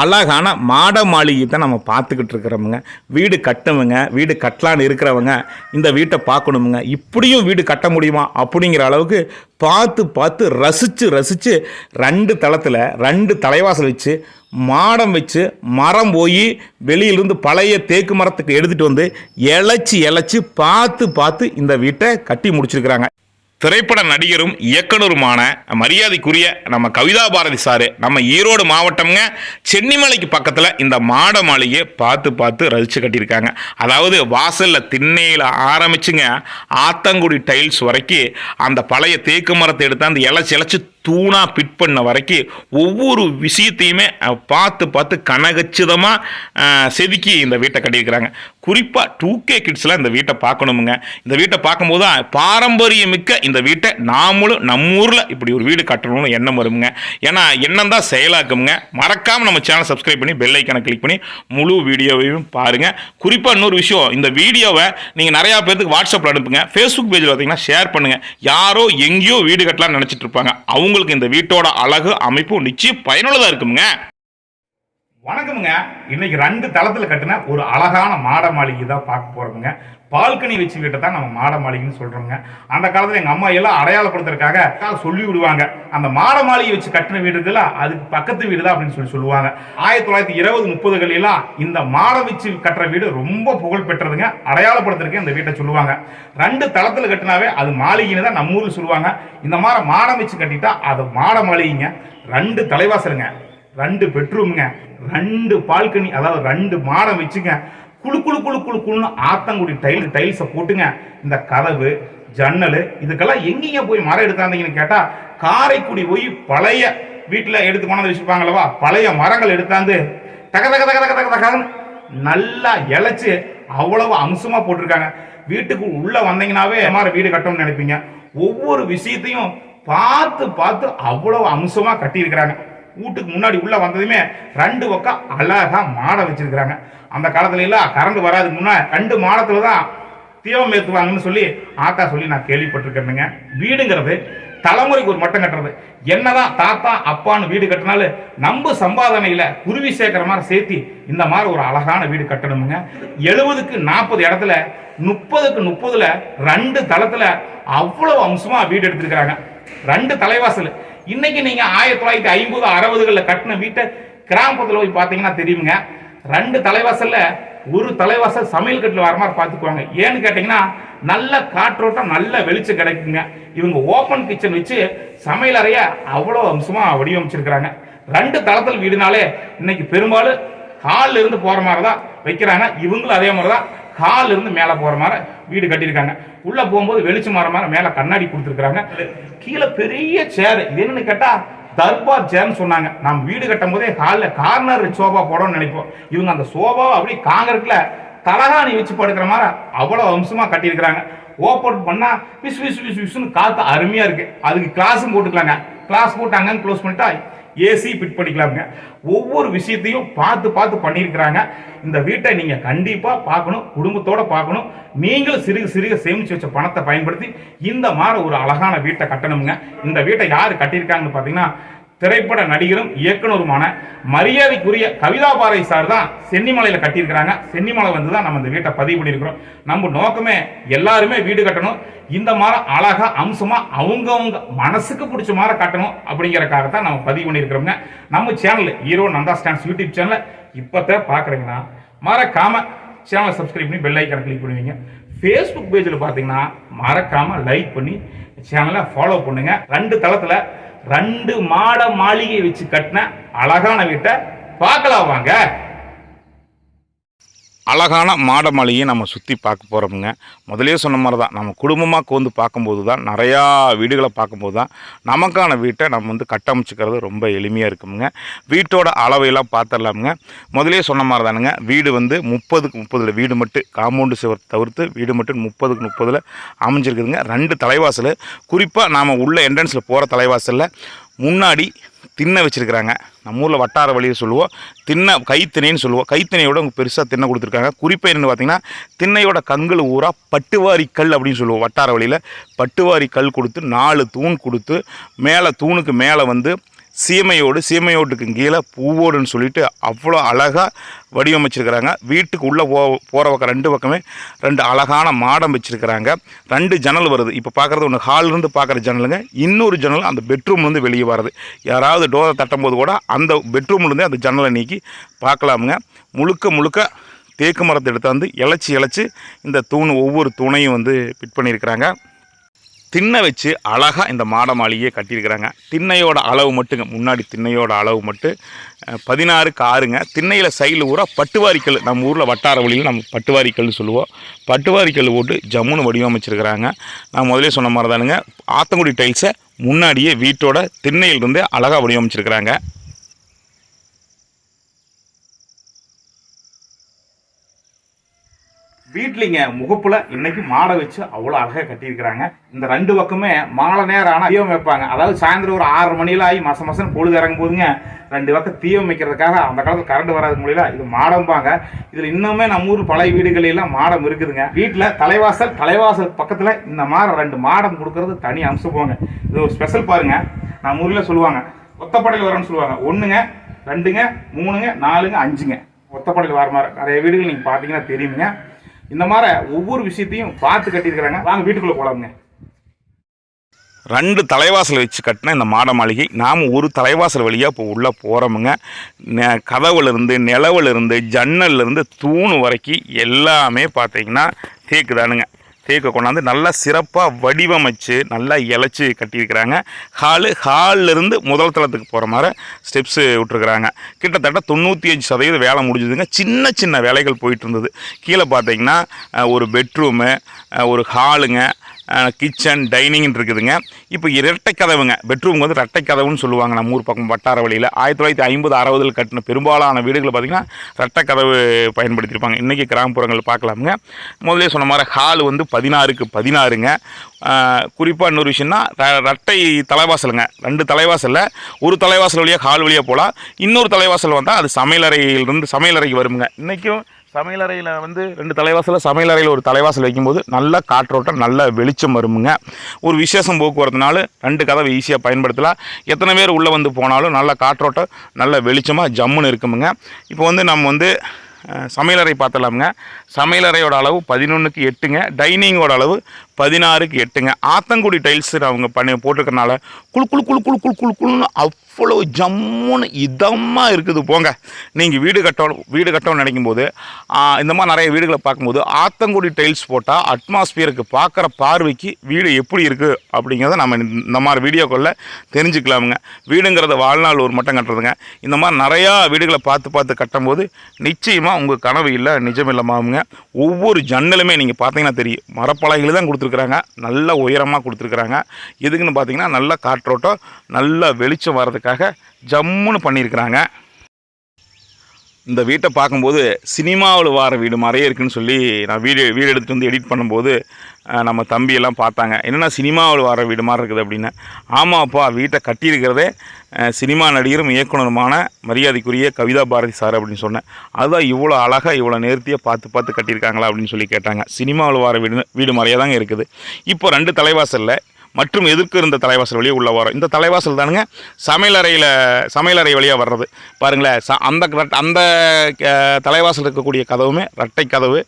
அழகான மாட மாளிகை தான் நம்ம பார்த்துக்கிட்டு இருக்கிறோமுங்க வீடு கட்டுவங்க வீடு கட்டலான்னு இருக்கிறவங்க இந்த வீட்டை பார்க்கணுமுங்க. இப்படியும் வீடு கட்ட முடியுமா? அப்படிங்கிற அளவுக்கு பார்த்து பார்த்து ரசித்து ரசித்து ரெண்டு தளத்தில் ரெண்டு தலைவாசல் வச்சு மாடம் வச்சு மரம் போய் வெளியிலிருந்து பழைய தேக்கு மரத்துக்கு எடுத்துகிட்டு வந்து இழைச்சி இழைச்சி பார்த்து பார்த்து இந்த வீட்டை கட்டி முடிச்சிருக்கிறாங்க. திரைப்பட நடிகரும் இயக்குனருமான மரியாதைக்குரிய நம்ம கவிதா பாரதி சாரு நம்ம ஈரோடு மாவட்டம்ங்க. சென்னிமலைக்கு பக்கத்தில் இந்த மாட மாளிகையை பார்த்து பார்த்து ரசித்து கட்டியிருக்காங்க. அதாவது வாசலில் திண்ணையில் ஆரம்பிச்சுங்க. ஆத்தங்குடி டைல்ஸ் வரைக்கும் அந்த பழைய தேக்கு மரத்தை எடுத்து அந்த இலச்சி இலச்சி தூணாக ஃபிட் பண்ண வரைக்கும் ஒவ்வொரு விஷயத்தையுமே பார்த்து பார்த்து கனகச்சிதமாக செதுக்கி இந்த வீட்டை கட்டியிருக்கிறாங்க. குறிப்பாக டூ கே கிட்ஸ்லாம் இந்த வீட்டை பார்க்கணுமுங்க. இந்த வீட்டை பார்க்கும்போது தான் பாரம்பரியமிக்க இந்த வீட்டை நாமளும் நம்ம ஊரில் இப்படி ஒரு வீடு கட்டணும்னு எண்ணம் வருமுங்க. ஏன்னா எண்ணம் தான் செயலாக்குங்க மறக்காமல் நம்ம சேனல் சப்ஸ்கிரைப் பண்ணி பெல் ஐக்கனை கிளிக் பண்ணி முழு வீடியோவையும் பாருங்கள் குறிப்பாக இன்னொரு விஷயம் இந்த வீடியோவை நீங்கள் நிறையா பேருக்கு வாட்ஸ்அப்பில் அனுப்புங்க. ஃபேஸ்புக் பேஜில் பார்த்தீங்கன்னா ஷேர் பண்ணுங்கள் யாரோ எங்கேயோ வீடு கட்டலாம்னு நினச்சிட்டு இருப்பாங்க. உங்களுக்கு இந்த வீட்டோட அழகு அமைப்பு நிச்சயம் பயனுள்ளதாக இருக்குமுங்க. வணக்கமுங்க. இன்னைக்கு ரெண்டு தளத்தில் கட்டின ஒரு அழகான மாட மாளிகை தான் பார்க்க போறோமுங்க. பால்கனி வச்சு வீட்டை தான் நம்ம மாட மாளிகைன்னு சொல்றோங்க அந்த காலத்துல எங்க அம்மா எல்லாம் அடையாளப்படுத்துறதுக்காக சொல்லி விடுவாங்க. அந்த மாட மாளிகை வச்சு கட்டின வீடு இருக்குல்ல அதுக்கு பக்கத்து வீடு தான் அப்படின்னு சொல்லி சொல்லுவாங்க. ஆயிரத்தி தொள்ளாயிரத்தி இருபது முப்பதுகள் இந்த மாட வச்சு கட்டுற வீடு ரொம்ப புகழ் பெற்றதுங்க. அடையாளப்படுத்துறதுக்கு இந்த வீட்டை சொல்லுவாங்க. ரெண்டு தளத்துல கட்டினாவே அது மாளிகைன்னு தான் நம்ம ஊர்ல சொல்லுவாங்க. இந்த மாதிரி மாடம் வச்சு கட்டிட்டா அது மாட மாளிகைங்க. ரெண்டு தலைவாசலுங்க. ரெண்டு பெட்ரூம்ங்க. ரெண்டு பால்கனி அதாவது ரெண்டு மாடம் வச்சுங்க. குழு குழு குளு குழு குளுன்னு ஆத்தங்குடி டைல் டைல்ஸை போட்டுங்க. இந்த கதவு ஜன்னல் இதுக்கெல்லாம் எங்கேங்க போய் மரம் எடுத்தாந்தீங்கன்னு கேட்டால் காரைக்குடி போய் பழைய வீட்டில் எடுத்து கொண்டாந்து வச்சுருப்பாங்களவா பழைய மரங்கள் எடுத்தாந்து தக தக தக தக தக தகன்னு நல்லா இழைச்சி அவ்வளவு அம்சமாக போட்டிருக்காங்க. வீட்டுக்கு உள்ளே வந்தீங்கன்னாவே மாதிரி வீடு கட்டணும்னு நினைப்பீங்க. ஒவ்வொரு விஷயத்தையும் பார்த்து பார்த்து அவ்வளவு அம்சமாக கட்டியிருக்கிறாங்க. வீட்டுக்கு முன்னாடி உள்ள வந்ததுமே ரெண்டு பக்கம் அழகா மாடை வச்சிருக்கிறாங்க. அந்த காலத்துல எல்லாம் கரண்ட் வராதுக்கு முன்னா ரெண்டு மாடத்துல தான் தீபம் ஏற்றுவாங்கன்னு சொல்லி ஆத்தா சொல்லி நான் கேள்விப்பட்டிருக்கேனுங்க. வீடுங்கிறது தலைமுறைக்கு ஒரு மட்டம் கட்டுறது. என்னதான் தாத்தா அப்பான்னு வீடு கட்டினாலும் நம்ம சம்பாதனையில குருவி சேர்க்கிற மாதிரி சேர்த்தி இந்த மாதிரி ஒரு அழகான வீடு கட்டணுமுங்க. எழுபதுக்கு நாற்பது இடத்துல முப்பதுக்கு முப்பதுல ரெண்டு தளத்துல அவ்வளவு அம்சமா வீடு எடுத்திருக்கிறாங்க. ரெண்டு தலைவாசல். இன்னைக்கு நீங்க ஆயிரத்தி தொள்ளாயிரத்தி ஐம்பது அறுபதுகளில் கட்டின வீட்டை கிராமத்தில் போய் பார்த்தீங்கன்னா தெரியுங்க ரெண்டு தலைவாசல்ல ஒரு தலைவாசல் சமையல் கட்டில் வர மாதிரி பார்த்துக்குவாங்க. ஏன்னு கேட்டிங்கன்னா நல்ல காற்றோட்டம் நல்ல வெளிச்சம் கிடைக்குங்க. இவங்க ஓப்பன் கிச்சன் வச்சு சமையல் அறைய அவ்வளோ அம்சமாக வடிவமைச்சிருக்கிறாங்க. ரெண்டு தளத்தில் வீடுனாலே இன்னைக்கு பெரும்பாலும் ஹாலில் இருந்து போகிற மாதிரி தான் வைக்கிறாங்க. இவங்களும் அதே மாதிரி தான் ஹாலில் இருந்து மேலே போகிற மாதிரி வீடு கட்டியிருக்காங்க. உள்ளே போகும்போது வெளிச்சம் வர மாதிரி மேலே கண்ணாடி கொடுத்துருக்குறாங்க. கீழே பெரிய சேர் இது என்னன்னு கேட்டால் தர்பார் சேர்னு சொன்னாங்க. நம்ம வீடு கட்டும் போதே ஹாலில் கார்னர் சோபா போடணும்னு நினைப்போம். இவங்க அந்த சோபாவை அப்படி காங்கிரட்டில் தலகாணி வச்சு படுக்கிற மாதிரி அவ்வளோ அம்சமாக கட்டியிருக்கிறாங்க. ஓப்பன் பண்ணால் விஸ் விஸ் விஸ் விசுன்னு காற்று அருமையாக இருக்குது அதுக்கு கிளாஸும் போட்டுக்கலாங்க. கிளாஸ் போட்டு அங்கே க்ளோஸ் பண்ணிட்டா ஏசி ஃபிட் பண்ணிக்கலாமுங்க. ஒவ்வொரு விஷயத்தையும் பார்த்து பார்த்து பண்ணியிருக்கிறாங்க. இந்த வீட்டை நீங்கள் கண்டிப்பாக பார்க்கணும் குடும்பத்தோடு பார்க்கணும். நீங்களும் சிறுக சிறுக சேமித்து வச்ச பணத்தை பயன்படுத்தி இந்த மாதிரி ஒரு அழகான வீட்டை கட்டணுங்க. இந்த வீட்டை யார் கட்டியிருக்காங்கன்னு பார்த்தீங்கன்னா திரைப்பட நடிகரும் இயக்குனருமான மரியாதைக்குரிய கவிதா பாறை சார் தான் சென்னிமலையில் கட்டியிருக்கிறாங்க. சென்னிமலை வந்து தான் நம்ம இந்த வீட்டை பதிவு பண்ணியிருக்கிறோம். நம்ம நோக்கமே எல்லாருமே வீடு கட்டணும். இந்த மாதிரி அழகாக அம்சமாக அவங்கவுங்க மனசுக்கு பிடிச்ச மாதிரி கட்டணும் அப்படிங்கிறக்காக தான் நம்ம பதிவு பண்ணியிருக்கிறோங்க நம்ம channel hero Nanda stands YouTube சேனலை இப்போத்தான் பார்க்குறீங்கன்னா மறக்காமல் சேனலை சப்ஸ்கிரைப் பண்ணி பெல் ஐக்கனை கிளிக் பண்ணுவீங்க. ஃபேஸ்புக் பேஜில் பார்த்தீங்கன்னா மறக்காமல் லைக் பண்ணி சேனலை ஃபாலோ பண்ணுங்க. ரெண்டு தளத்தில் ரெண்டு மாட மாளிகை வச்சு கட்டின அழகான வீட்டை பார்க்கலாம் வாங்க. அழகான மாட நம்ம சுற்றி பார்க்க போகிறோமுங்க முதலே சொன்ன மாதிரி தான் நம்ம குடும்பமாக வந்து பார்க்கும்போது தான் நிறையா வீடுகளை பார்க்கும்போது தான் நமக்கான வீட்டை நம்ம வந்து கட்டமைச்சிக்கிறது ரொம்ப எளிமையாக இருக்குமுங்க. வீட்டோட அளவையெல்லாம் பார்த்துடலாமுங்க. முதலே சொன்ன மாதிரி தானுங்க வீடு வந்து முப்பதுக்கு முப்பதில் வீடு மட்டும் காம்பவுண்டு சுவர் தவிர்த்து வீடு மட்டும் முப்பதுக்கு முப்பதில் அமைஞ்சிருக்குதுங்க. ரெண்டு தலைவாசல். குறிப்பாக நாம் உள்ள என்ட்ரன்ஸில் போகிற தலைவாசலில் முன்னாடி திண்ணை வச்சுருக்கிறாங்க. நம்ம ஊரில் வட்டார வழியை சொல்லுவோம். திண்ணை கைத்திணைன்னு சொல்லுவோம். கைத்திணையோட அவங்க பெருசாக திண்ணை கொடுத்துருக்காங்க. குறிப்பாக என்னென்னு பார்த்தீங்கன்னா திண்ணையோட கண்கள் ஊரா பட்டுவாரி கல் அப்படின்னு சொல்லுவோம். வட்டார வழியில் பட்டுவாரி கல் கொடுத்து நாலு தூண் கொடுத்து மேலே தூணுக்கு மேலே வந்து சீமையோடு சீமையோட்டுக்கு கீழே பூவோடுன்னு சொல்லிட்டு அவ்வளோ அழகாக வடிவமைச்சிருக்கிறாங்க. வீட்டுக்கு உள்ளே போ போகிற பக்கம் ரெண்டு பக்கமே ரெண்டு அழகான மாடம் வச்சுருக்கிறாங்க. ரெண்டு ஜன்னல் வருது. இப்போ பார்க்குறது ஒன்று ஹால்லேருந்து பார்க்குற ஜன்னலுங்க. இன்னொரு ஜன்னல் அந்த பெட்ரூம்லேருந்து வெளியே வருது யாராவது டோரை தட்டும்போது கூட அந்த பெட்ரூம்லேருந்தே அந்த ஜன்னலை நீக்கி பார்க்கலாமுங்க. முழுக்க முழுக்க தேக்கு மரத்தை எடுத்தாந்து இழைச்சி இழைச்சி இந்த தூண் ஒவ்வொரு தூணையும் வந்து ஃபிட் பண்ணியிருக்கிறாங்க. திண்ணை வச்சு அழகாக இந்த மாட மாளிகையை கட்டியிருக்கிறாங்க. திண்ணையோட அளவு மட்டுங்க முன்னாடி திண்ணையோட அளவு மட்டும் பதினாறு பதினாறுக்கு ஆறுங்க திண்ணையில் சைடில் ஊரா பட்டுவாரிக்கல் நம்ம ஊரில் வட்டார வழியில் நம்ம பட்டுவாரிக்கல்னு சொல்லுவோம். பட்டுவாரிக்கல் போட்டு ஜம்முன்னு வடிவமைச்சிருக்கிறாங்க. நான் முதலே சொன்ன மாதிரி தானுங்க ஆத்தங்குடி டைல்ஸை முன்னாடியே வீட்டோட திண்ணையிலிருந்தே அழகாக வடிவமைச்சிருக்கிறாங்க. வீட்லிங்க முகப்புல இன்னைக்கு மாடை வச்சு அவ்வளோ அழகாக கட்டியிருக்கிறாங்க. இந்த ரெண்டு பக்கமே மாலை நேரம் ஆனால் தீபம் வைப்பாங்க. அதாவது சாயந்தரம் ஒரு ஆறு மணியில ஆகி மாசம் மாசம் பொழுது இறங்கும் போதுங்க ரெண்டு பக்கம் தீபம் வைக்கிறதுக்காக அந்த காலத்தில் கரண்ட் வராது முடியல இது மாடம்பாங்க. இதில் இன்னுமே நம்ம ஊர் பழைய வீடுகளில் எல்லாம் மாடம் இருக்குதுங்க. வீட்டில் தலைவாசல் தலைவாசல் பக்கத்தில் இந்த மாதிரி ரெண்டு மாடம் கொடுக்கறது தனி அம்சம் போங்க இது ஒரு ஸ்பெஷல் பாருங்க. நம்ம ஊரில் சொல்லுவாங்க. ஒத்தப்படையில் வரேன்னு சொல்லுவாங்க. ஒன்றுங்க ரெண்டுங்க மூணுங்க நாலுங்க அஞ்சுங்க. ஒத்தப்படையில் வர மாதிரி நிறைய வீடுகள் நீங்கள் பார்த்தீங்கன்னா தெரியுங்க இந்த மாதிரி ஒவ்வொரு விஷயத்தையும் பார்த்து கட்டியிருக்கிறாங்க. வாங்க வீட்டுக்குள்ளே போலாமுங்க. ரெண்டு தலைவாசல் வச்சு கட்டின இந்த மாட மாளிகை. நாம் ஒரு தலைவாசல் வழியாக இப்போ உள்ளே போகிறோமுங்க நெ- கதவுலேருந்து நிலவுலேருந்து ஜன்னல்லேருந்து தூண் வரைக்கும் எல்லாமே பார்த்தீங்கன்னா தேக்குதானுங்க தேக்கை கொண்டாந்து நல்லா சிறப்பாக வடிவமைச்சு நல்லா இழைச்சி கட்டியிருக்கிறாங்க. ஹாலு ஹாலிலிருந்து முதல் தளத்துக்கு போகிற மாதிரி ஸ்டெப்ஸு விட்டுருக்குறாங்க. கிட்டத்தட்ட தொண்ணூற்றி அஞ்சு சதவீதம் வேலை முடிஞ்சதுங்க. சின்ன சின்ன வேலைகள் போயிட்டு இருந்தது. கீழே பார்த்தீங்கன்னா ஒரு பெட்ரூமு ஒரு ஹாலுங்க கிச்சன் டைனிங்னு இருக்குதுங்க. இப்போ இரட்டை கதவுங்க. பெட்ரூம் வந்து ரெட்டை கதவுன்னு சொல்லுவாங்க நம்ம ஊர் பக்கம் வட்டார வழியில். ஆயிரத்தி தொள்ளாயிரத்தி ஐம்பது அறுபதில் கட்டின பெரும்பாலான வீடுகள் பார்த்திங்கன்னா ரெட்டை கதவு பயன்படுத்தியிருப்பாங்க. இன்றைக்கி கிராமப்புறங்கள் பார்க்கலாமுங்க. முதலே சொன்ன மாதிரி ஹால் வந்து பதினாறுக்கு பதினாறுங்க. குறிப்பாக இன்னொரு விஷயம்னா ர- ரெட்டை தலைவாசலுங்க. ரெண்டு தலைவாசலில் ஒரு தலைவாசல் வழியாக ஹால் வழியாக போகலாம். இன்னொரு தலைவாசல் வந்தால் அது சமையலறையிலிருந்து சமையலறைக்கு வருமுங்க. இன்றைக்கும் சமையலறையில் வந்து ரெண்டு தலைவாசலில் சமையலறையில் ஒரு தலைவாசல் வைக்கும்போது நல்ல காற்றோட்டம் நல்ல வெளிச்சம் வருமுங்க. ஒரு விசேஷம் போக்குவரத்துனால ரெண்டு கதவை ஈஸியாக பயன்படுத்தலாம். எத்தனை பேர் உள்ளே வந்து போனாலும் நல்ல காற்றோட்டம் நல்ல வெளிச்சமாக ஜம்முன்னு இருக்குமுங்க. இப்போ வந்து நம்ம வந்து சமையலறை பார்த்தலாமுங்க சமையலறையோட அளவு பதினொன்றுக்கு எட்டுங்க. டைனிங்கோட அளவு பதினாறுக்கு எட்டுங்க. ஆத்தங்குடி டைல்ஸ் அவங்க பண்ணி போட்டிருக்கனால குழு குழு குழு குழு குழு குழு குழுன்னு அவ்வளோ ஜம்முன்னு இதமாக இருக்குது. போங்க. நீங்கள் வீடு கட்டணும் வீடு கட்டணும்னு நினைக்கும் போது இந்த மாதிரி நிறைய வீடுகளை பார்க்கும்போது ஆத்தங்குடி டைல்ஸ் போட்டால் அட்மாஸ்பியருக்கு பார்க்குற பார்வைக்கு வீடு எப்படி இருக்குது அப்படிங்கிறத நம்ம இந்த மாதிரி வீடியோக்களில் தெரிஞ்சுக்கலாமுங்க. வீடுங்கிறத வாழ்நாள் ஒரு மட்டம் கட்டுறதுங்க. இந்த மாதிரி நிறையா வீடுகளை பார்த்து பார்த்து கட்டும்போது நிச்சயமாக உங்கள் கனவு இல்லை நிஜம் இல்லமாகுங்க ஒவ்வொரு ஜன்னலுமே நீங்கள் பார்த்தீங்கன்னா தெரியும். மரப்பலகையில் தான் கொடுத்து கொடுத்துருக்குறாங்க. நல்ல உயரமாக கொடுத்துருக்குறாங்க. எதுக்குன்னு பார்த்தீங்கன்னா நல்ல காற்றோட்டம் நல்ல வெளிச்சம் வர்றதுக்காக ஜம்முன்னு பண்ணியிருக்கிறாங்க. இந்த வீட்டை பார்க்கும்போது சினிமாவில் வார வீடு மாதிரியே இருக்குன்னு சொல்லி நான் வீடு வீடு எடுத்துகிட்டு வந்து எடிட் பண்ணும்போது நம்ம தம்பியெல்லாம் பார்த்தாங்க. என்னென்னா சினிமாவில் வார வீடு மாதிரி இருக்குது அப்படின்னு. ஆமாப்பா வீட்டை கட்டியிருக்கிறதே சினிமா நடிகரும் இயக்குனருமான மரியாதைக்குரிய கவிதா பாரதி சார் அப்படின்னு சொன்னேன். அதுதான் இவ்வளோ அழகாக இவ்வளோ நேர்த்தியாக பார்த்து பார்த்து கட்டியிருக்காங்களா அப்படின்னு சொல்லி கேட்டாங்க. சினிமாவில் வார வீடு வீடு மாதிரியே தாங்க இருக்குது. இப்போ ரெண்டு தலைவாசலில் மற்றும் எதிர்க்க இருந்த தலைவாசல் வழியே உள்ள வரும். இந்த தலைவாசல் தானுங்க சமையலறையில் சமையலறை வழியாக வர்றது. பாருங்களேன் ச அந்த அந்த தலைவாசல் இருக்கக்கூடிய கதவுமே ரெட்டை கதவு.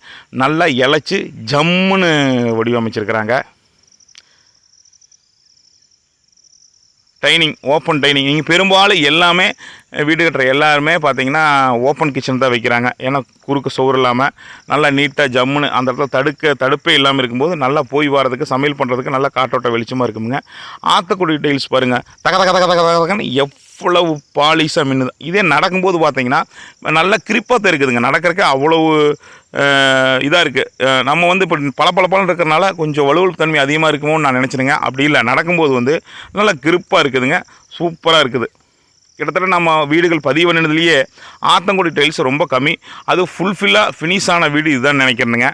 நல்லா இழைச்சி ஜம்முன்னு வடிவமைச்சிருக்கிறாங்க. Dining open dining. இங்கே பெரும்பாலும் எல்லாமே வீடு கட்டுற எல்லாருமே பார்த்தீங்கன்னா ஓப்பன் கிச்சன் தான் வைக்கிறாங்க. ஏன்னா குறுக்கு சோறு இல்லாமல் நல்லா நீட்டாக ஜம்முன்னு அந்த இடத்துல தடுக்க தடுப்பே இல்லாமல் இருக்கும்போது நல்லா போய் வரதுக்கு சமையல் பண்ணுறதுக்கு நல்லா காற்றோட்ட வெளிச்சமாக இருக்குமுங்க. ஆத்தக்குடி டைல்ஸ் பாருங்கள் தக தக தக தக தகன்னு தகன்னு அவ்வளவு பாலிஷாக மின்னுது இதே நடக்கும்போது பார்த்தீங்கன்னா நல்ல கிரிப்பாக இருக்குதுங்க. நடக்கிறக்கு அவ்வளவு இதாக இருக்குது நம்ம வந்து இப்போ பல இருக்கிறனால கொஞ்சம் வலுவல் தன்மை அதிகமாக இருக்குமோன்னு நான் நினச்சிருங்க. அப்படி இல்லை. நடக்கும்போது வந்து நல்லா கிரிப்பாக இருக்குதுங்க. சூப்பராக இருக்குது. கிட்டத்தட்ட நம்ம வீடுகள் பதிவு பண்ணினதுலேயே ஆத்தங்குடி டைல்ஸ் ரொம்ப கம்மி. அது ஃபுல்ஃபில்லாக ஃபினிஷ் ஆன வீடு இதுதான் நினைக்கிறேனுங்க.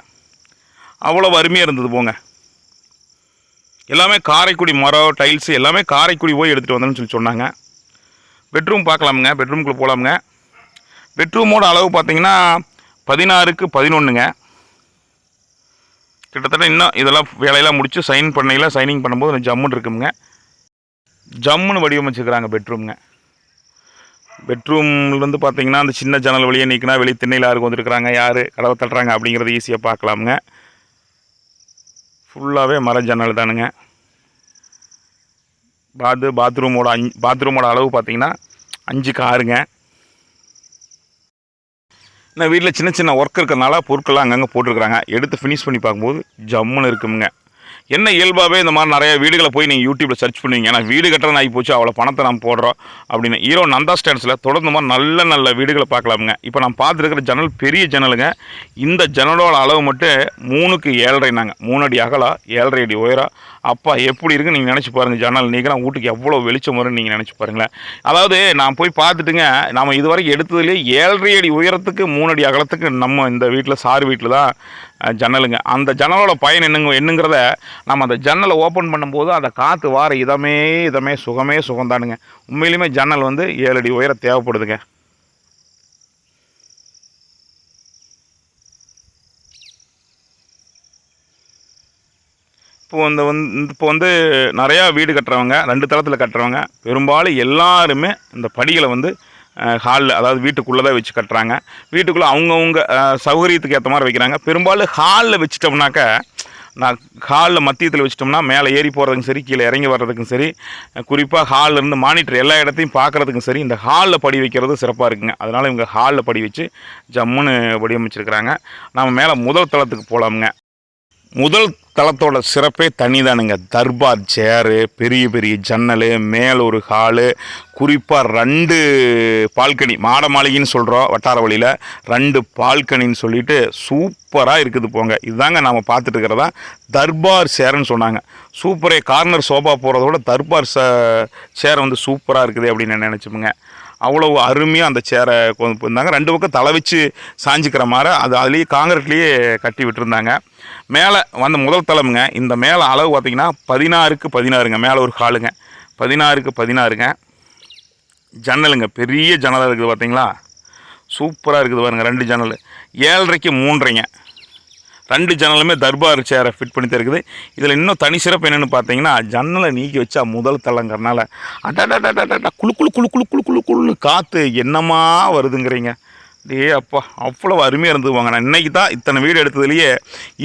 அவ்வளோ அருமையாக இருந்தது போங்க. எல்லாமே காரைக்குடி மரம் டைல்ஸ் எல்லாமே காரைக்குடி போய் எடுத்துகிட்டு வந்தேன்னு சொல்லி சொன்னாங்க. பெட்ரூம் பார்க்கலாமுங்க பெட்ரூம்குள்ளே போகலாமுங்க பெட்ரூமோட அளவு பார்த்தீங்கன்னா பதினாறுக்கு பதினொன்றுங்க கிட்டத்தட்ட இன்னும் இதெல்லாம் வேலையெல்லாம் முடித்து சைன் பண்ணையில் சைனிங் பண்ணும்போது ஜம்முன்னு இருக்குங்க ஜம்முன்னு வடிவமைச்சிருக்கிறாங்க பெட்ரூம்ங்க பெட்ரூம்லேருந்து பார்த்தீங்கன்னா அந்த சின்ன ஜன்னல் வழியே நிற்கினா வெளியே திண்ணையில் யாருக்கு வந்துருக்குறாங்க யார் கதவை தட்டுறாங்க அப்படிங்கிறத ஈஸியாக பார்க்கலாமுங்க. ஃபுல்லாகவே மர ஜன்னல் தானுங்க. பாத்து பாத்ரூமோட அஞ்சு பாத்ரூமோட அளவு பார்த்தீங்கன்னா அஞ்சுக்கு ஆறுங்க நான் வீட்டில் சின்ன சின்ன ஒர்க் இருக்கிறனால பொருட்கள்லாம் அங்கங்கே போட்டிருக்கிறாங்க. எடுத்து ஃபினிஷ் பண்ணி பார்க்கும்போது ஜம்முன்னு இருக்குமுங்க என்ன இயல்பாகவே இந்த மாதிரி நிறைய வீடுகளை போய் நீங்கள் யூடியூப்பில் சர்ச் பண்ணுவீங்க. ஏன்னா வீடு கட்டுறது ஆகி போச்சு அவ்வளோ பணத்தை நம்ம போடுறோம் அப்படின்னு. ஹீரோ நந்தா ஸ்டாண்ட்ஸில் தொடர்ந்து மாதிரி நல்ல நல்ல வீடுகளை பார்க்கலாமுங்க. இப்போ நான் பார்த்துருக்கிற ஜன்னல் பெரிய ஜன்னலுங்க. இந்த ஜன்னலோட அளவு மட்டும் மூணுக்கு ஏழரைனாங்க மூணு அடி அகலம் ஏழரை அடி உயரம் அப்பா எப்படி இருக்குன்னு நீங்கள் நினச்சி பாருங்கள் ஜன்னல். நீக்கலாம் வீட்டுக்கு எவ்வளோ வெளிச்சம் வரும்னு நீங்கள் நினச்சி பாருங்களேன். அதாவது நான் போய் பார்த்துட்டுங்க நம்ம இதுவரைக்கும் எடுத்ததுலேயே ஏழரை அடி உயரத்துக்கு மூணு அடி அகலத்துக்கு நம்ம இந்த வீட்டில் சார் வீட்டில் தான் ஜன்னலுங்க. அந்த ஜன்னலோட பயன் என்னங்க என்னங்கிறத நம்ம அந்த ஜன்னலை ஓப்பன் பண்ணும்போது அந்த காற்று வார இதமே இதமே சுகமே சுகம்தானுங்க. உண்மையிலுமே ஜன்னல் வந்து ஏழு அடி உயரம் தேவைப்படுதுங்க. இப்போ வந்து வந்து இப்போ வந்து நிறையா வீடு கட்டுறவங்க ரெண்டு தளத்தில் கட்டுறவங்க பெரும்பாலும் எல்லாருமே இந்த படிகளை வந்து ஹாலில் அதாவது வீட்டுக்குள்ளே தான் வச்சு கட்டுறாங்க. வீட்டுக்குள்ளே அவங்கவுங்க சௌகரியத்துக்கு ஏற்ற மாதிரி வைக்கிறாங்க. பெரும்பாலும் ஹாலில் வச்சிட்டோம்னாக்க நான் ஹாலில் மத்தியத்தில் வச்சிட்டோம்னா மேலே ஏறி போகிறதுக்கும் சரி கீழே இறங்கி வர்றதுக்கும் சரி குறிப்பாக ஹாலில் இருந்து மானிட்டர் எல்லா இடத்தையும் பார்க்குறதுக்கும் சரி இந்த ஹாலில் படி வைக்கிறது சிறப்பாக இருக்குங்க. அதனால் இவங்க ஹாலில் படி வச்சு ஜம்முன்னு வடிவமைச்சிருக்கிறாங்க. நம்ம மேலே முதல் தளத்துக்கு போகலாமுங்க முதல் தளத்தோட சிறப்பே தனிதானுங்க. தர்பார் சேரு பெரிய பெரிய ஜன்னல் மேல் ஒரு ஹாலு குறிப்பாக ரெண்டு பால்கனி. மாட மாளிகைன்னு சொல்கிறோம் வட்டார வழியில். ரெண்டு பால்கனின்னு சொல்லிட்டு சூப்பராக இருக்குது போங்க. இதுதாங்க நாம் பார்த்துட்டு இருக்கிறதா? தர்பார் சேருன்னு சொன்னாங்க. சூப்பரே கார்னர் சோபா போகிறத விட தர்பார் ச சேர் வந்து சூப்பராக இருக்குது அப்படின்னு நான் நினச்சோமுங்க அவ்வளோ அருமையாக அந்த சேரை கொண்டு போயிருந்தாங்க ரெண்டு பக்கம் தலை வச்சு சாஞ்சிக்கிற மாதிரி அது அதுலேயே காங்கிரட்லேயே கட்டி விட்டுருந்தாங்க. மேலே வந்த முதல் தளமுங்க இந்த மேலே அளவு பார்த்தீங்கன்னா பதினாறுக்கு பதினாறுங்க மேலே ஒரு ஹாலுங்க பதினாறுக்கு பதினாறுங்க. ஜன்னலுங்க பெரிய ஜன்னலாக இருக்குது பார்த்தீங்களா? சூப்பராக இருக்குது பாருங்க ரெண்டு ஜன்னல். ஏழரைக்கு மூன்றரைங்க ரெண்டு ஜன்னலுமே தர்பார் சேரை ஃபிட் பண்ணி தருக்குது. இருக்குது இதில் இன்னும் தனி சிறப்பு என்னென்னு பார்த்தீங்கன்னா ஜன்னலை நீக்கி வச்சா முதல் தளங்கிறனால அடடடடடா குழு குழு குழு குழு குழு குழு குளுன்னு காற்று என்னமா வருதுங்கிறீங்க. ஏ அப்பா அவ்வளோ அருமையாக இருந்ததுவாங்க நான் இன்றைக்கி தான் இத்தனை வீடு எடுத்ததுலேயே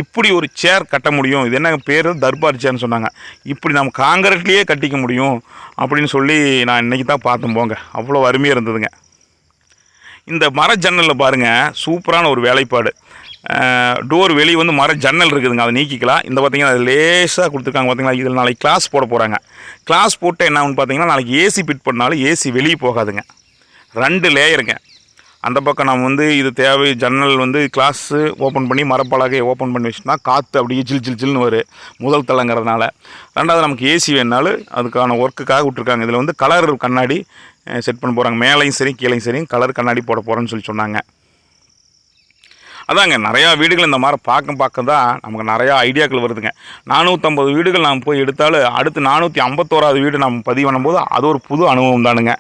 இப்படி ஒரு சேர் கட்ட முடியும். இது என்ன பேர்? தர்பார் சேர்னு சொன்னாங்க. இப்படி நம்ம காங்கிரீட்லேயே கட்டிக்க முடியும் அப்படின்னு சொல்லி நான் இன்றைக்கி தான் பார்த்தேன். போங்க. அவ்வளோ அருமையாக இருந்ததுங்க. இந்த மர ஜன்னலில் பாருங்கள் சூப்பரான ஒரு வேலைப்பாடு. டோர் வெளியே வந்து மர ஜன்னல் இருக்குதுங்க. அதை நீக்கிக்கலாம். இந்த பார்த்திங்கன்னா அது லேசாக கொடுத்துருக்காங்க பார்த்திங்களா இதில் நாளைக்கு கிளாஸ் போட போகிறாங்க கிளாஸ் போட்டு என்ன ஆகும்னு பார்த்தீங்கன்னா நாளைக்கு ஏசி ஃபிட் பண்ணாலும் ஏசி வெளியே போகாதுங்க. ரெண்டு லேயருங்க அந்த பக்கம் நம்ம வந்து இது தேவை ஜன்னல் வந்து கிளாஸு ஓப்பன் பண்ணி மரப்பலகையை ஓப்பன் பண்ணி வச்சுனா காற்று அப்படியே ஜில் ஜில் ஜில்னு வரும். முதல் தளங்கிறதுனால. ரெண்டாவது நமக்கு ஏசி வேணாலும் அதுக்கான ஒர்க்குக்காக விட்ருக்காங்க இதில் வந்து கலர் கண்ணாடி செட் பண்ண போகிறாங்க மேலேயும் சரி கீழேயும் சரி கலர் கண்ணாடி போட போகிறேன்னு சொல்லி சொன்னாங்க. அதாங்க நிறையா வீடுகள் இந்த மாதிரி பார்க்க பார்க்க தான் நமக்கு நிறையா ஐடியாக்கள் வருதுங்க. நானூற்றம்பது வீடுகள் நாம் போய் எடுத்தாலும் அடுத்து நானூற்றி ஐம்பத்தோராது வீடு நம்ம பதிவு பண்ணும்போது அது ஒரு புது அனுபவம் தானுங்க.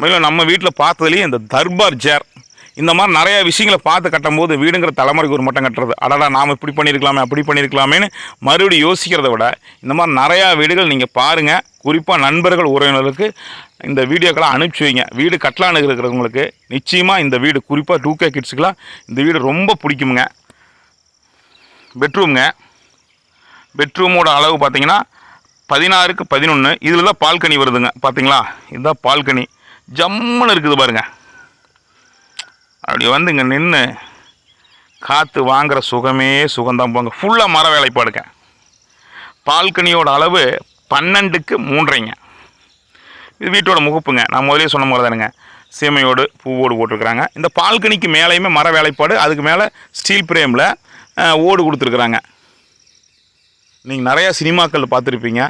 மேலும் நம்ம வீட்டில் பார்த்ததுலேயும் இந்த தர்பார் சேர் இந்த மாதிரி நிறைய விஷயங்களை பார்த்து கட்டும்போது வீடுங்கிற தலைமுறைக்கு ஒரு மட்டம் கட்டுறது. அடடா நாம் இப்படி பண்ணியிருக்கலாமே அப்படி பண்ணியிருக்கலாமேன்னு மறுபடியும் யோசிக்கிறத விட இந்த மாதிரி நிறையா வீடுகள் நீங்கள் பாருங்கள் குறிப்பாக நண்பர்கள் உறவினர்களுக்கு இந்த வீடியோக்களை அனுப்பிச்சி வைங்க. வீடு கட்டலான்னு இருக்கிறவங்களுக்கு நிச்சயமாக இந்த வீடு குறிப்பாக டூ கே கிட்ஸுக்கெலாம் இந்த வீடு ரொம்ப பிடிக்குங்க பெட்ரூம்ங்க பெட்ரூமோட அளவு பார்த்தீங்கன்னா பதினாறுக்கு பதினொன்று இதில் தான் பால்கனி வருதுங்க. பார்த்தீங்களா? இதுதான் பால்கனி. ஜம்முன்னு இருக்குது பாருங்க. அப்படி வந்து இங்கே நின்று காற்று வாங்குகிற சுகமே சுகம்தான் போங்க. ஃபுல்லாக மர வேலைப்பாடுங்க பால்கனியோட அளவு பன்னெண்டுக்கு மூன்றைங்க. இது வீட்டோட முகப்புங்க. நான் முதலே சொன்ன மாதிரி தானுங்க. சீமையோடு பூவோடு போட்டிருக்கிறாங்க. இந்த பால்கனிக்கு மேலேயுமே மர வேலைப்பாடு அதுக்கு மேலே ஸ்டீல் ஃப்ரேமில் ஓடு கொடுத்துருக்குறாங்க. நீங்கள் நிறையா சினிமாக்கள் பார்த்துருப்பீங்க.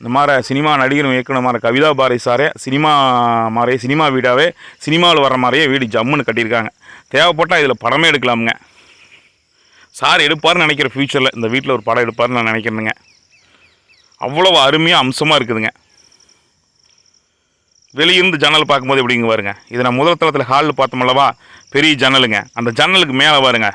இந்த மாதிரி சினிமா நடிகரும் இயக்குனர் மாதிரி கவிதா பாரதி சாரே சினிமா மாதிரியே சினிமா வீடாகவே சினிமாவில் வர மாதிரியே வீடு ஜம்முன்னு கட்டியிருக்காங்க. தேவைப்பட்டால் இதில் படமே எடுக்கலாமுங்க. சார் எடுப்பார்னு நினைக்கிற ஃப்யூச்சரில் இந்த வீட்டில் ஒரு படம் எடுப்பார்னு நான் நினைக்கிறேனுங்க. அவ்வளோ அருமையாக அம்சமாக இருக்குதுங்க. வெளியிருந்து ஜன்னல் பார்க்கும்போது எப்படிங்க பாருங்க. இது நான் முதல் தளத்தில் ஹாலில் பார்த்தோம்லவா பெரிய ஜன்னலுங்க. அந்த ஜன்னலுக்கு மேலே பாருங்க.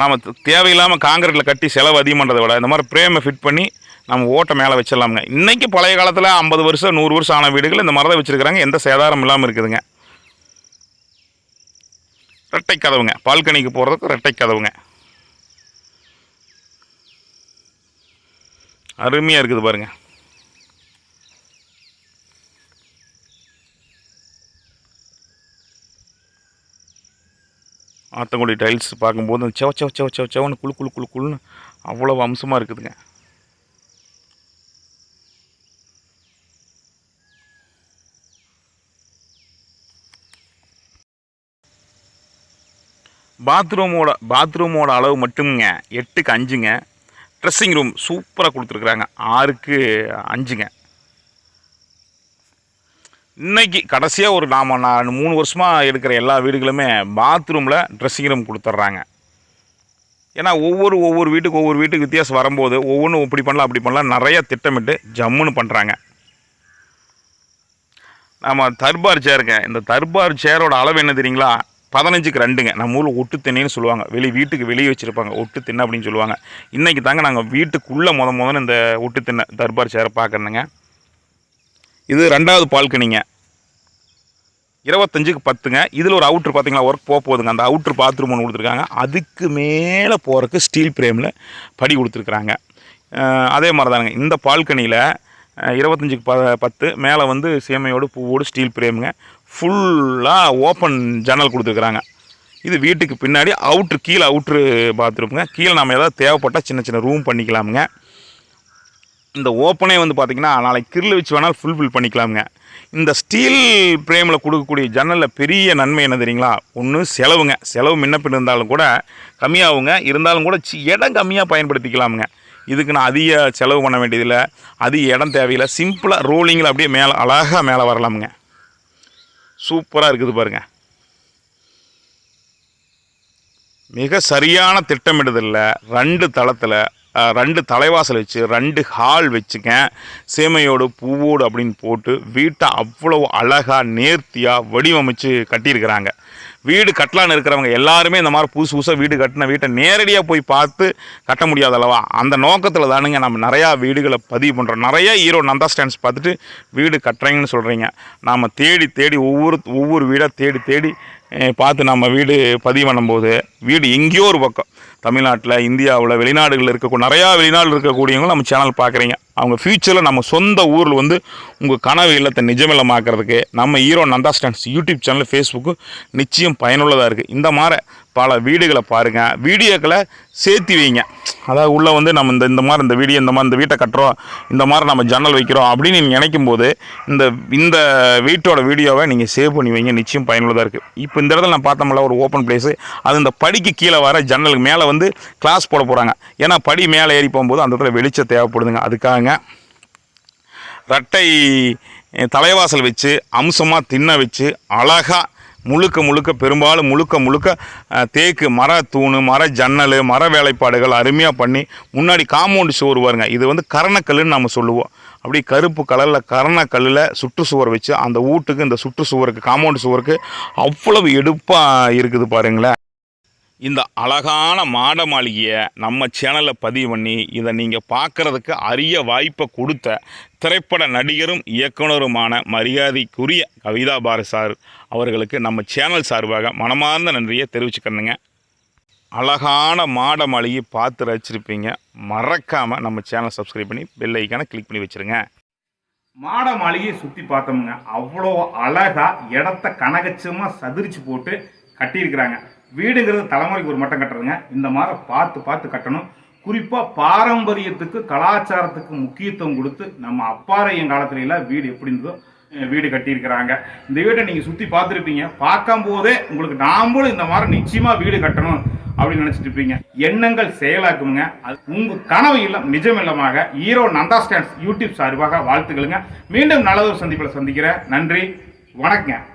நாம் தேவையில்லாமல் காங்கிரீட்டில் கட்டி செலவு அதிகம் பண்ணுறதை விட இந்த மாதிரி பிரேமை ஃபிட் பண்ணி நம்ம ஓட்டை மேலே வச்சிடலாமுங்க. இன்றைக்கி பழைய காலத்தில் ஐம்பது வருஷம் நூறு வருஷம் ஆன வீடுகள் இந்த மாதிரி தான் வச்சுருக்கிறாங்க. எந்த சேதாரம் இல்லாமல் இருக்குதுங்க. ரெட்டை கதவுங்க. பால்கனிக்கு போகிறதுக்கு ரெட்டை கதவுங்க. அருமையாக இருக்குது பாருங்க. ஆத்தங்குடி டைல்ஸ் பார்க்கும்போது செவ செவ செவ செவ செவன்னு குழு குழு குழு குழுன்னு அவ்வளோ அம்சமாக இருக்குதுங்க. பாத்ரூமோட பாத்ரூமோட அளவு மட்டும்ங்க. எட்டுக்கு அஞ்சுங்க. ட்ரெஸ்ஸிங் ரூம் சூப்பராக கொடுத்துருக்குறாங்க. ஆறுக்கு அஞ்சுங்க. இன்னைக்கு கடைசியாக ஒரு நாம் நான் மூணு வருஷமாக எடுக்கிற எல்லா வீடுகளுமே பாத்ரூமில் ட்ரெஸ்ஸிங் ரூம் கொடுத்துட்றாங்க ஏன்னா ஒவ்வொரு ஒவ்வொரு வீட்டுக்கு ஒவ்வொரு வீட்டுக்கு வித்தியாசம் வரும்போது ஒவ்வொன்றும் இப்படி பண்ணலாம் அப்படி பண்ணலாம் நிறைய திட்டமிட்டு ஜம்முன்னு பண்ணுறாங்க நம்ம தர்பார் சேருங்க இந்த தர்பார் சேரோட அளவு என்ன தெரியுங்களா? பதினஞ்சுக்கு ரெண்டுங்க. நம்ம ஊரில் ஒட்டு திண்ணைன்னு சொல்லுவாங்க. வெளி வீட்டுக்கு வெளியே வச்சுருப்பாங்க. ஒட்டு திண்ணை அப்படின்னு சொல்லுவாங்க. இன்றைக்கி தாங்க நாங்கள் வீட்டுக்குள்ளே முத முதல்ல இந்த ஒட்டு திண்ணை தர்பார் சேரை பார்க்கணுங்க இது ரெண்டாவது பால்கனிங்க. இருபத்தஞ்சுக்கு பத்துங்க. இதில் ஒரு அவுட்ரு பார்த்தீங்களா ஒர்க் போக போகுதுங்க. அந்த அவுட்ரு பாத்ரூம் ஒன்று கொடுத்துருக்காங்க. அதுக்கு மேலே போகிறக்கு ஸ்டீல் ஃப்ரேமில் படி கொடுத்துருக்குறாங்க. அதே மாதிரி தானுங்க இந்த பால்கனியில் இருபத்தஞ்சுக்கு ப பத்து மேலே வந்து சேமையோடு பூவோடு ஸ்டீல் ஃப்ரேமுங்க ஃபுல்லாக ஓப்பன் ஜன்னல் கொடுத்துருக்குறாங்க. இது வீட்டுக்கு பின்னாடி அவுட்ரு கீழே அவுட்ரு பாத்ரூமுங்க கீழே நம்ம ஏதாவது தேவைப்பட்டால் சின்ன சின்ன ரூம் பண்ணிக்கலாமுங்க. இந்த ஓப்பனே வந்து பார்த்திங்கன்னா நாளைக்கு கிரில் வச்சு வேணாலும் ஃபுல்ஃபில் பண்ணிக்கலாமுங்க. இந்த ஸ்டீல் ஃப்ரேமில் கொடுக்கக்கூடிய ஜன்னலில் பெரிய நன்மை என்ன தெரியுங்களா? ஒன்று செலவுங்க. செலவு முன்ன இருந்தாலும் கூட கம்மியாகுங்க. இருந்தாலும் கூட இடம் கம்மியாக பயன்படுத்திக்கலாமுங்க. இதுக்கு நான் அதிக செலவு பண்ண வேண்டியதில்லை. அதிக இடம் தேவையில்லை. சிம்பிளாக ரோலிங்கில் அப்படியே மேலே அழகாக மேலே வரலாமுங்க. சூப்பராக இருக்குது பாருங்கள் மிக சரியான திட்டமிடுதலில் ரெண்டு தளத்தில் ரெண்டு தலைவாசல் வச்சு ரெண்டு ஹால் வச்சுங்க சேமையோடு பூவோடு அப்படின்னு போட்டு வீட்டை அவ்வளவு அழகாக நேர்த்தியாக வடிவமைச்சு கட்டியிருக்கிறாங்க. வீடு கட்டலான்னு இருக்கிறவங்க எல்லாருமே இந்த மாதிரி புதுசு புதுசாக வீடு கட்டின வீட்டை நேரடியாக போய் பார்த்து கட்ட முடியாத அளவா அந்த நோக்கத்தில் தானுங்க நம்ம நிறையா வீடுகளை பதிவு பண்ணுறோம் நிறையா ஹீரோ நந்தா ஸ்டாண்ட்ஸ் பார்த்துட்டு வீடு கட்டுறீங்கன்னு சொல்கிறீங்க நாம் தேடி தேடி ஒவ்வொரு ஒவ்வொரு வீடாக தேடி தேடி பார்த்து நம்ம வீடு பதிவு பண்ணும்போது வீடு எங்கேயோ ஒரு பக்கம். தமிழ்நாட்டில் இந்தியாவில் வெளிநாடுகளில் இருக்கக்கூடிய நிறையா வெளிநாடுல இருக்கக்கூடியவங்களும் நம்ம சேனல் பார்க்குறீங்க. அவங்க ஃப்யூச்சரில் நம்ம சொந்த ஊரில் வந்து உங்கள் கனவு இல்லத்தை நிஜமில்லமாக்கிறதுக்கு நம்ம hero Nanda stands YouTube channel Facebook நிச்சயம் பயனுள்ளதாக இருக்குது இந்த மாதிரி பல வீடுகளை பாருங்கள் வீடியோக்களை சேர்த்து வைங்க. அதாவது உள்ளே வந்து நம்ம இந்த இந்த மாதிரி இந்த வீடியோ இந்த மாதிரி இந்த வீட்டை கட்டுறோம் இந்த மாதிரி நம்ம ஜன்னல் வைக்கிறோம் அப்படின்னு நீங்கள் நினைக்கும் போது இந்த இந்த வீட்டோட வீடியோவை நீங்கள் சேவ் பண்ணி வைங்க. நிச்சயம் பயனுள்ளதாக இருக்குது இப்போ இந்த இடத்துல நான் பார்த்தோம்ல ஒரு ஓப்பன் பிளேஸு அது இந்த படிக்கு கீழே வர ஜன்னலுக்கு மேலே வந்து கிளாஸ் போட போகிறாங்க ஏன்னா படி மேலே ஏறி போகும்போது அந்த இடத்துல வெளிச்சம் தேவைப்படுதுங்க. அதுக்காக ரெட்டை தலைவாசல் வச்சு அம்சமாக தின்ன வச்சு அழகாக முழுக்க முழுக்க பெரும்பாலும் முழுக்க முழுக்க தேக்கு மர தூணு மர ஜன்னல் மர வேலைப்பாடுகள் அருமையாக பண்ணி முன்னாடி காம்பவுண்டு சுவர் வருங்க இது வந்து கரணக்கல்லுன்னு நம்ம சொல்லுவோம். அப்படி கருப்பு கலரில் கரணக்கல்லில் சுற்றுச்சுவர் வச்சு அந்த வீட்டுக்கு இந்த சுற்றுச்சுவருக்கு காம்பவுண்டு சுவருக்கு அவ்வளவு எடுப்பாக இருக்குது பாருங்களேன். இந்த அழகான மாட மாளிகையை நம்ம சேனலில் பதிவு பண்ணி இதை நீங்கள் பார்க்குறதுக்கு அரிய வாய்ப்பை கொடுத்த திரைப்பட நடிகரும் இயக்குனருமான மரியாதைக்குரிய கவிதா பாரதி சார் அவர்களுக்கு நம்ம சேனல் சார்பாக மனமார்ந்த நன்றியை தெரிவிச்சுக்கணுங்க அழகான மாட மாளிகை பார்த்து ரசிச்சிருப்பீங்க. மறக்காமல் நம்ம சேனல் சப்ஸ்கிரைப் பண்ணி பெல் ஐக்கானை கிளிக் பண்ணி வச்சுருங்க. மாட மாளிகையை சுற்றி பார்த்தோமுங்க. அவ்வளோ அழகாக இடத்த கனகச்சமாக சதிரிச்சு போட்டு கட்டியிருக்கிறாங்க. வீடுங்கிறது தலைமுறைக்கு ஒரு மட்டம் கட்டுறதுங்க. இந்த மாதிரி பார்த்து பார்த்து கட்டணும். குறிப்பாக பாரம்பரியத்துக்கு கலாச்சாரத்துக்கு முக்கியத்துவம் கொடுத்து நம்ம அப்பாறையன் காலத்துல எல்லாம் வீடு எப்படி இருந்ததோ வீடு கட்டியிருக்கிறாங்க. இந்த வீட்டை நீங்கள் சுற்றி பார்த்துருப்பீங்க. பார்க்கும்போதே உங்களுக்கு நாம்பளும் இந்த மாதிரி நிச்சயமாக வீடு கட்டணும் அப்படின்னு நினச்சிட்டு இருப்பீங்க. எண்ணங்கள் செயலாக்குங்க. அது உங்கள் கனவு இல்லம் நிஜம் இல்லமாக. ஹீரோ நந்தா ஸ்டாண்ட்ஸ் யூடியூப் சார்பாக வாழ்த்துக்களுங்க. மீண்டும் நல்லதொரு சந்திப்பில் சந்திக்கிறேன். நன்றி. வணக்கம்